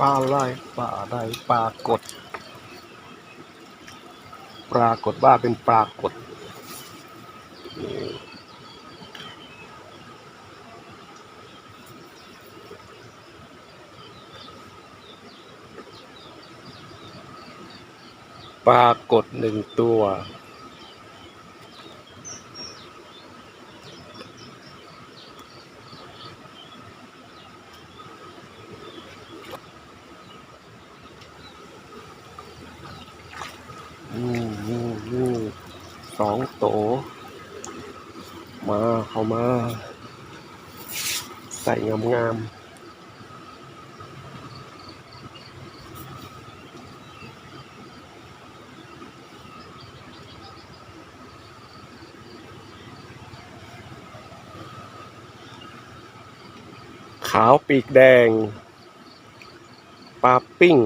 ปลาไล่ปลาได้ปลากด ปรากฏว่าเป็นปลากดปรากฏหนึ่งตัว นี่นี่นี่สองโต มาเข้ามา ใส่งามงามขาวปีกแดงปลาปิ้ง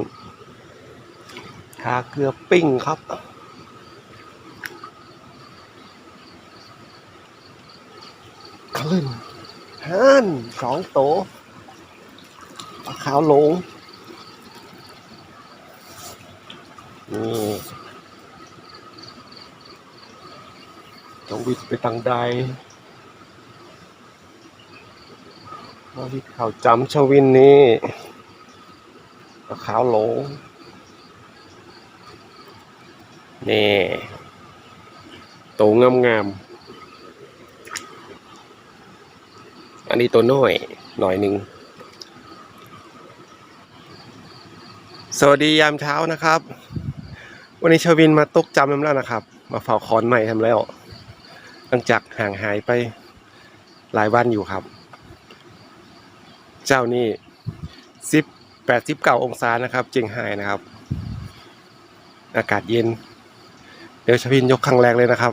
ทาเกลือปิ้งครับ คลื่นฮันสองโตปลาขาวหลงนี่จงวิทย์ไปทางใดมาวิทย์ข่าวจำชวินนี่ปลาขาวหลงนี่โตงามๆ นนี้ตัวน้อยหน่อยหนึ่งสวัสดียามเช้านะครับ วันนี้ชวินมาตกจำแล้วนะครับ มาเฝ้าคอนใหม่ทำแล้ว หลังจากห่างหายไปหลายวันอยู่ครับ เจ้านี่สิบแปดสิบเก้าองศานะครับ เจียงไฮ้นะครับ อากาศเย็น เดี๋ยวชวินยกครั้งแรกเลยนะครับ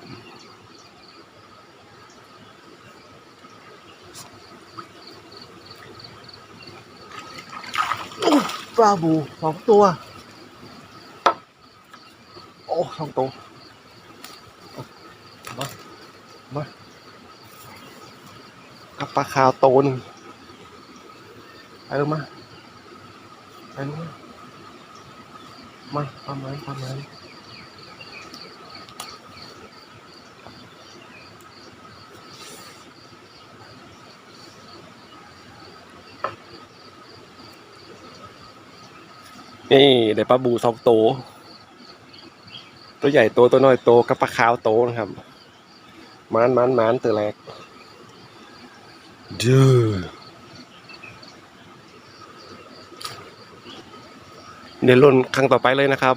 ปลาบูสองตัว โอ้สองตัว มา มากับปลาขาวโตหนึ่งไปเลงมาไปเลงมามาประมาณประมาณ นี่ได้ปลาบูสองโต ตัวใหญ่โตตัวน้อยโตกับปลาขาวโตนะครับมานมานมานตัวแรกเดือเดี๋ยวลุ่นครั้งต่อไปเลยนะครับ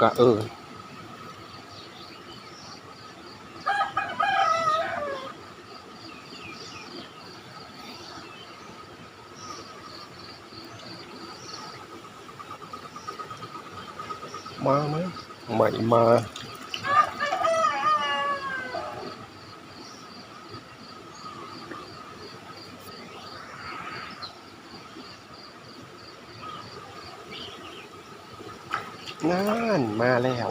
ติดอยู่กะเออมาไหมานั่นมาแล้ว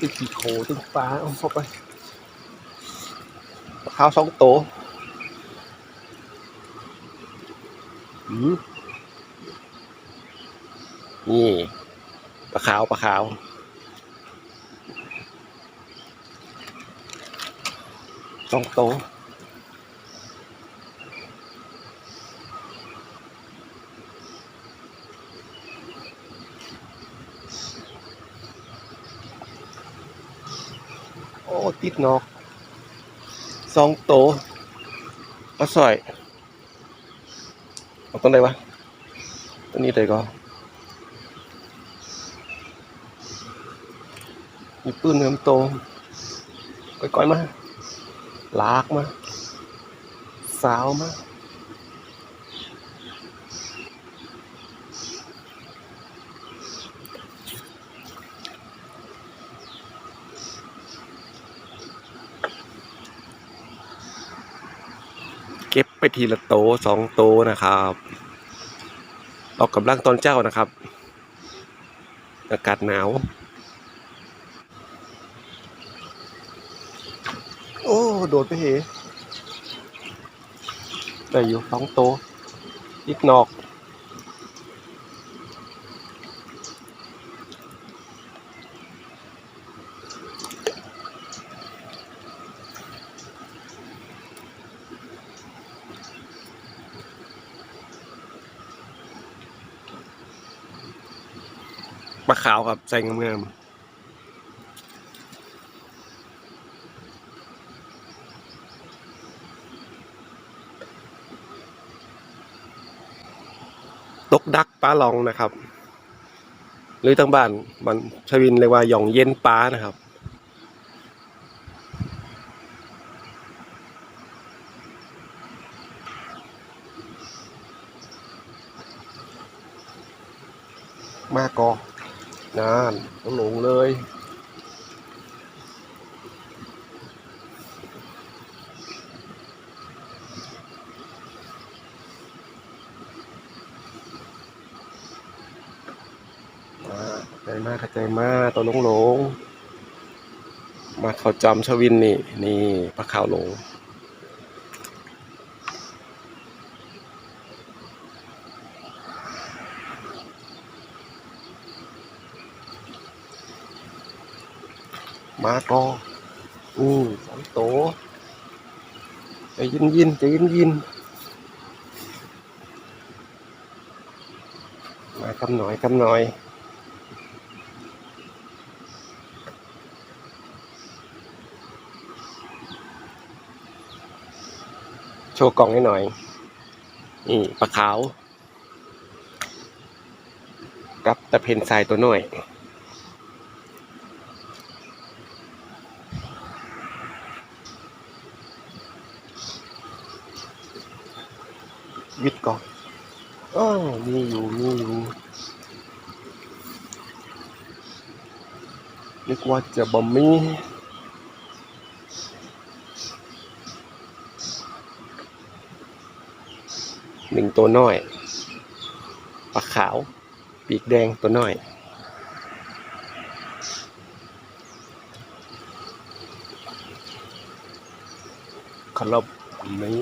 ติดกี่โคตึงปลาเอาเข้าไปปลาขาวสองโตวอืมนี่ปลาขาวปลาขาวสองโต ติดนอกสองโตปลาสอยเอาต้นไหนวะต้นนี้เลยก็มีปืนเนื้อโตก้อยๆมาลากมาสาวมา เก็บไปทีละโตสองโตนะครับออกกำลังตอนเจ้านะครับ อากาศหนาว โอ้ โดดไปเหแต่อยู่สองโตอีกนอก ขาวครับ ใส่งามๆตกดักปลาลองนะครับ หรือทางบ้านมันชวินเรียกว่าหย่องเย็นปลานะครับ มากอ นานต้องหลงเลย มาใจมากขใจมากตัวหลงหลง มา เขาจำชวินนี่ นี่ปลาขาวหลงมากออืมสองโตใจยินยินใจยินยินมากำหน่อยกำหน่อย โชว์กล่องให้หน่อย นี่ปลาขาว กับตะเพนทรายตัวหน่อย วิดก่อนอ้าวมีอยู่มีอยู่นึกว่าจะบ่มี หนึ่งตัวน้อยปลาขาว ปีกแดงตัวน้อย ขลบนี้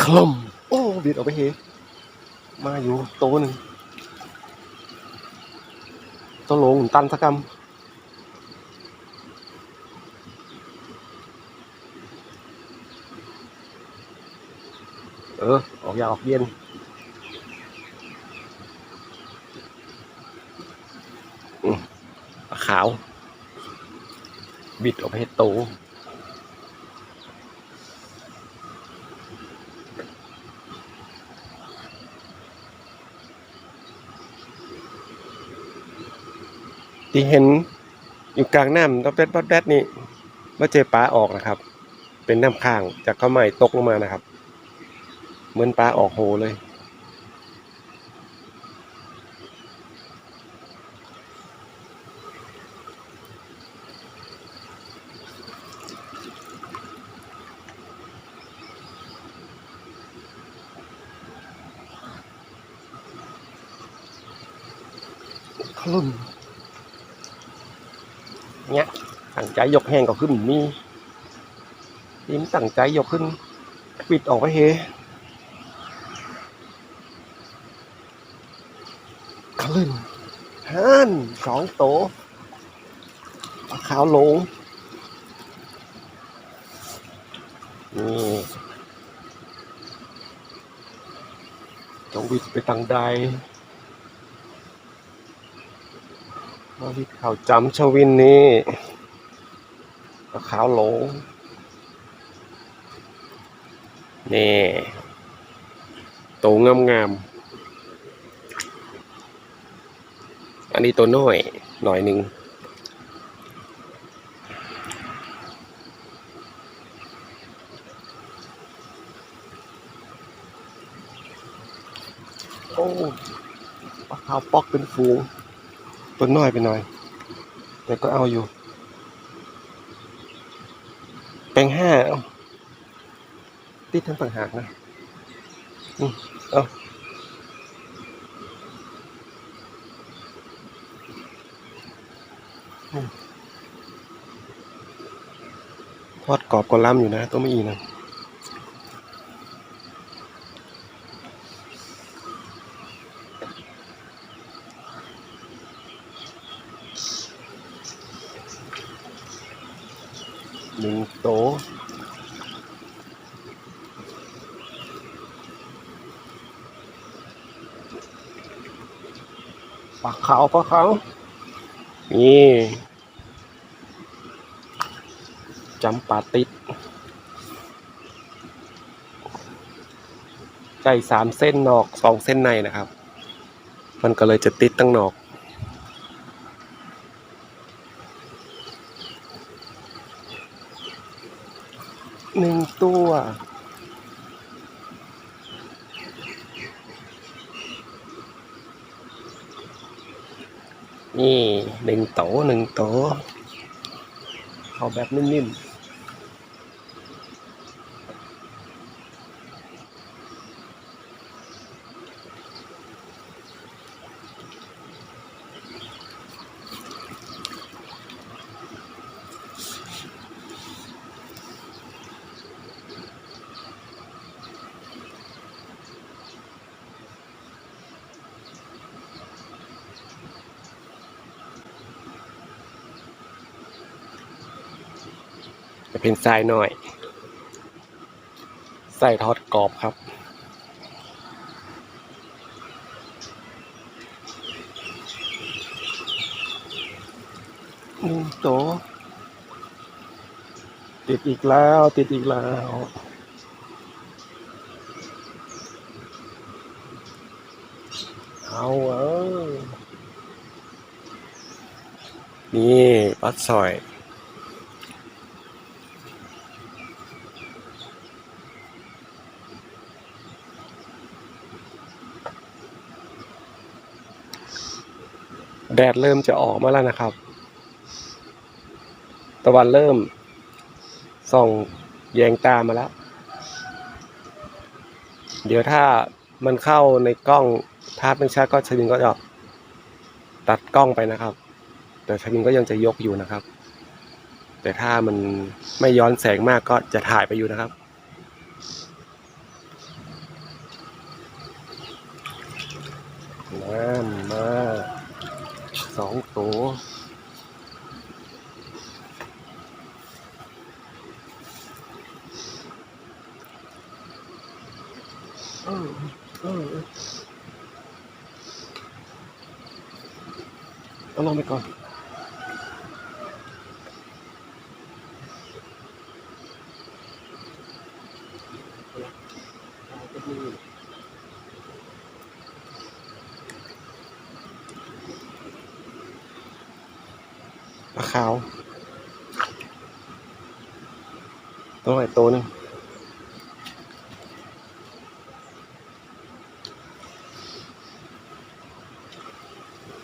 คลมโอ้บิดออกไปเฮมาอยู่โตวหนึ่ง ตัวลงตันสักกำเออ ออกยาออกเย็น ขาว บิดออกไปให้โต ที่เห็นอยู่กลางน้ำต๊อดแดดต๊อดแดดนี่ว่าเจอปลาออกนะครับ เป็นน้ำข้างจากข้าวใหม่ตกลงมานะครับ เหมือนปลาออกโหเลย คลุ่น เนี่ยตั้งใจยกแห้งก็ขึ้นมีทีมตั้งใจยกขึ้นปิดออกไปเฮคลื่นฮันสองโตขาวหลงนี่จงวิดไปทางใด มาที่เขาจำชวินนี่ปลาขาวโหลง นี่โตงามงามๆอันนี้ตัวน้อย หน่อยหนึ่งโอ้ปลาขาวปอกเป็นฟูง ตัวน้อยไปหน่อย แต่ก็เอาอยู่ แปลงห้าเอาติดทั้งต่างหากนะอืมเอาทอดกรอบก็ล้ำอยู่นะตัวไม่อีนะ หนึ่งโตะ ปลาขาวปลาขานี่จำปาติดไก่สามเส้นนอกสองเส้นในนะครับ มันก็เลยจะติดตั้งนอก หนึ่งตัว นี่หนึ่งโตหนึ่งโตเอาแบบนิ่มๆ จะเป็นทรายหน่อยใส่ทอดกรอบครับ หนึ่งโตะติดอีกแล้ว ติดอีกแล้วเอาเออนี่ปลาสอย แดดเริ่มจะออกมาแล้วนะครับ ตะวันเริ่มส่องแยงตามาแล้ว เดี๋ยวถ้ามันเข้าในกล้องภาพไม่ชัดก็ชวินก็จะตัดกล้องไปนะครับ แต่ชวินก็ยังจะยกอยู่นะครับ แต่ถ้ามันไม่ย้อนแสงมากก็จะถ่ายไปอยู่นะครับน้ำมาก สองตัวเออเออเออเอาลงไปก่อน ปลาขาว ตัวไหนตัวหนึง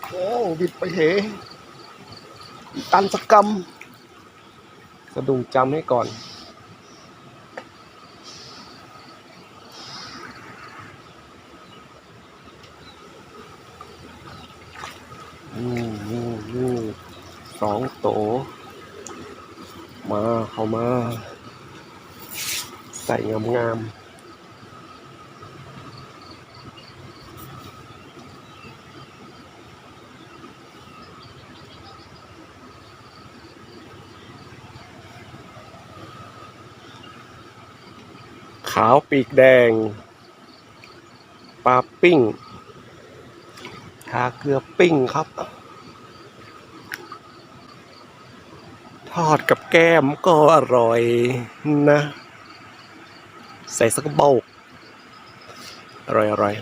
โอ้บิดไปเห ตันสกรรมสะดุงจำให้ก่อนสองโต มาเข้ามา ใส่งามงามๆ ขาวปีกแดง ปลาปิ้ง ทาเกลือปิ้งครับ ทอดกับแก้มก็อร่อยนะ ใส่สักเบอกอร่อยอร่อย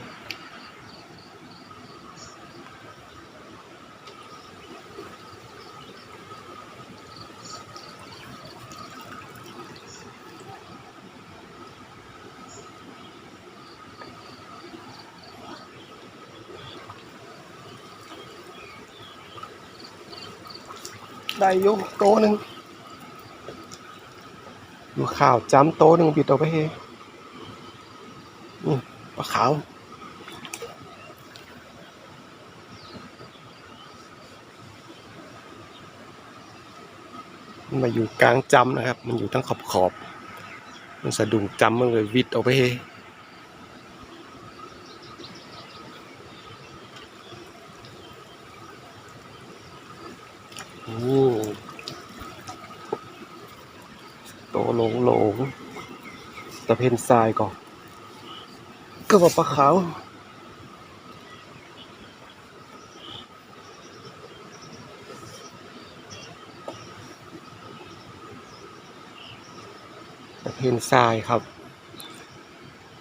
ได้อยู่โตหนึ่งอยู่ข่าวจำโตหนึ่งบิดออกไปเฮนี่ปลาขาวมันมาอยู่กลางจำนะครับ มันอยู่ทั้งขอบขอบ มันสะดุ้งจำมันเลยวิดออกไปเฮโอ้โตห ลงหลงตะเพนทรายก่อนก็ว่าปลาขาวตะเพนทรายครับ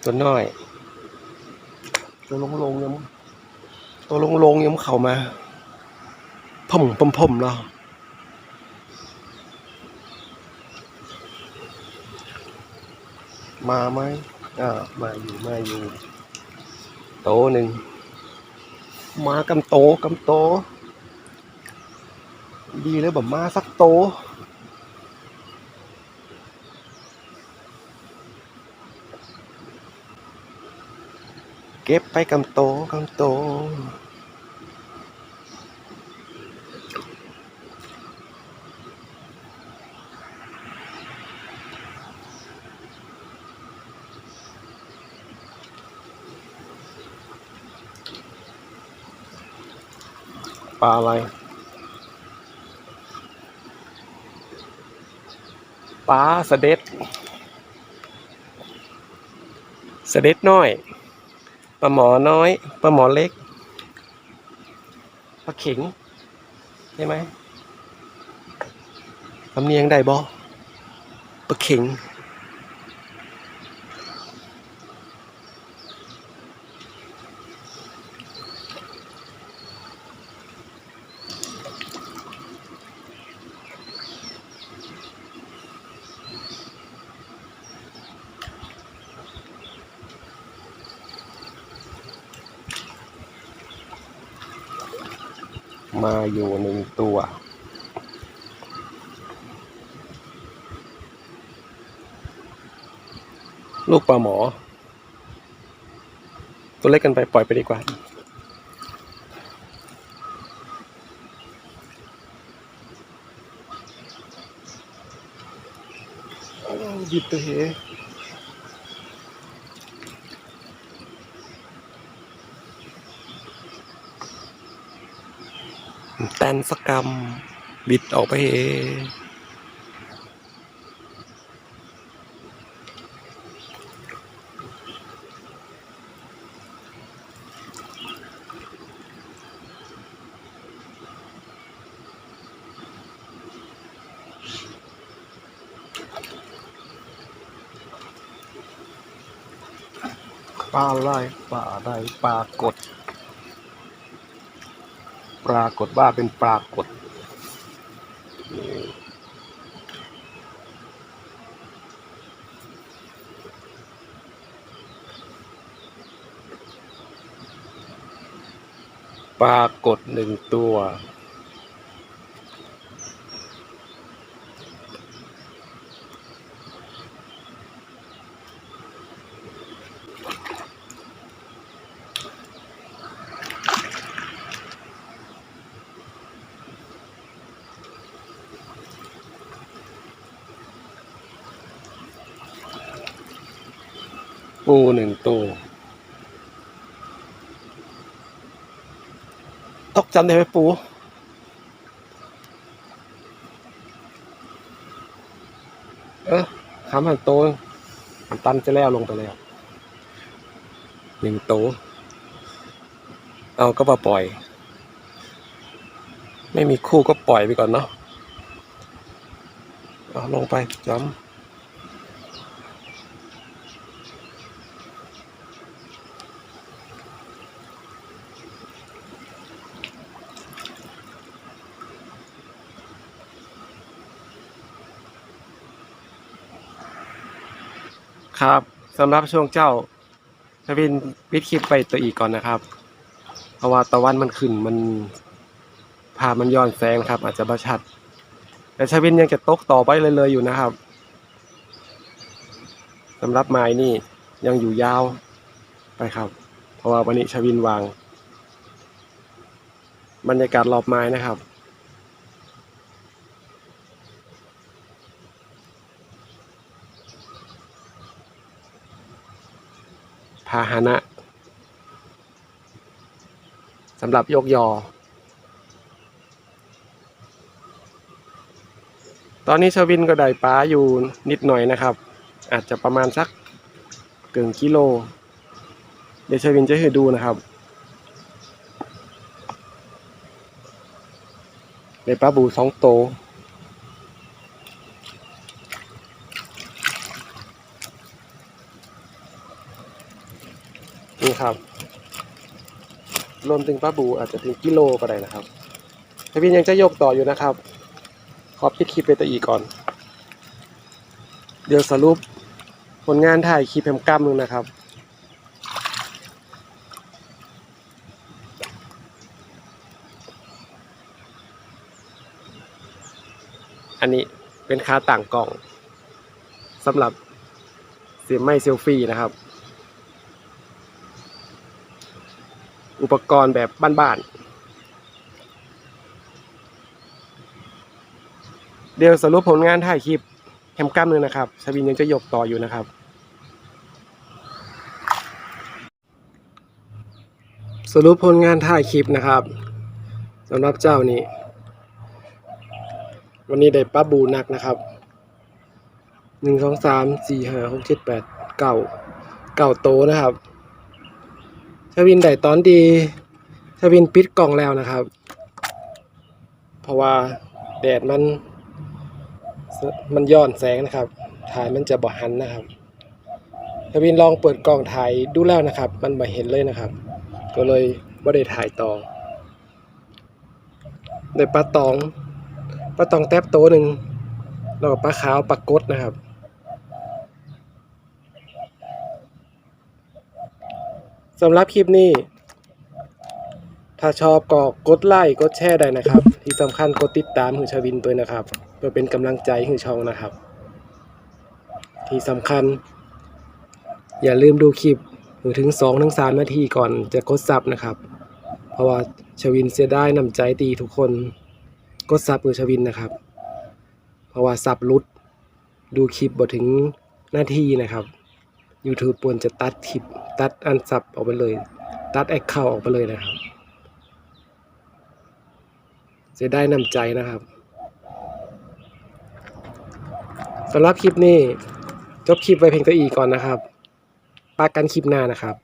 ตัวน้อย ตัวลงลงยังตัวลงลงยังเข้ามาพ่มพ่มพ่มแล้ว มาไหมอ่ามาอยู่มาอยู่ โตหนึ่งมากำโตกำโต ดีเลยแบบมาสักโตเก็บไปกำโตกำโต ปลาอะไร ปลาสะเด็ดสเด็ดน้อย ปลาหมอน้อย ปลาหมอเล็ก ปลาเข็ง ใช่ไหมสำเนียงได้บอปลาเข็ง มาอยู่หนึ่งตัว ลูกปลาหมอ ตัวเล็กกันไปปล่อยไปดีกว่าอ้าวหยิบตัวเห นสกรรม บิดออกไปเองปลาอะไรปลาอะไรปลากด ปรากฏว่าเป็นปรากฏ ปรากฏหนึ่งตัว ปูหนึ่งตัวตกจำได้ไหมปูเออขามหันโตมันตันจะแล้วลงไปแล้วหนึ่งโต เอาก็มาปล่อย ไม่มีคู่ก็ปล่อยไปก่อนเนาะเอาลงไปจำ ครับสำหรับช่วงเจ้าทวินวิดคลิปไปตัวอีกก่อนนะครับ เพราะว่าตะวันมันขึ้นมันภามันย้อนแสงครับ อาจจะประชัด แต่ชาวินยังจะตกต่อไปเลยๆอยู่นะครับสำหรับไม้นี่ยังอยู่ยาวไปครับ เพราะว่าวันนี้ชาวินวาง บรรยากาศรอบไม้นะครับาหนะสำหรับยกยอ ตอนนี้ชวินก็ได้ปลาอยู่นิดหน่อยนะครับ อาจจะประมาณสักเกินกิโล เดี๋ยวชวินจะให้ดูนะครับได้ปลาบูสองโต ครับรวมถึงปลาบูอาจจะถึงกิโลก็ได้นะครับชวินยังจะยกต่ออยู่นะครับ ขอปิดคลิปไปตัวอีกก่อน เดี๋ยวสรุปผลงานถ่ายคลิปแฮมกัมหนึงนะครับอันนี้เป็นค่าต่างกล่องสำหรับเสียบไม่เซลฟี่นะครับ อุปกรณ์แบบบ้านๆ เดี๋ยวสรุปผลงานถ่ายคลิปแฮมกัมหนึงนะครับชาวินยังจะยกต่ออยู่นะครับ สรุปผลงานถ่ายคลิปนะครับสำหรับเจ้านี้ วันนี้ได้ปลาบูนักนะครับหนึ่งสองสามสี่ห้าหกเจ็ดแปดเก้าเก้าโตนะครับ ชาวินได้ตอนดีชาวินปิดกล่องแล้วนะครับ เพราะว่าแดดมัน มันย้อนแสงนะครับ ถ่ายมันจะบ่หันนะครับชาวินลองเปิดกล่องถ่ายดูแล้วนะครับ มันบ่เห็นเลยนะครับ ก็เลยบ่ได้ถ่ายต่อได้ปลาตองปลาตองแทบโตหนึ่งแล้วก็ปลาขาวปลากดนะครับ สำหรับคลิปนี้ ถ้าชอบก็กดไลค์กดแชร์ได้นะครับ ที่สำคัญกดติดตามหือชวินด้วยนะครับเพื่อเป็นกำลังใจให้ช่องนะครับ ที่สำคัญ อย่าลืมดูคลิปถึง2ถึง3นาทีก่อนจะกดซับนะครับ เพราะว่าชวินเสียได้นำใจตีทุกคนกดซับมือชวินนะครับ เพราะว่าซับรุดดูคลิปบ่ถึงนาทีนะครับ YouTube ปวนจะตัดคลิป ตัดอันซับออกไปเลย ตัดแอคเคาท์ออกไปเลยนะครับ จะได้นำใจนะครับสำหรับคลิปนี้ จบคลิปไว้เพียงตัวอีก่อนนะครับปากันคลิปหน้านะครับ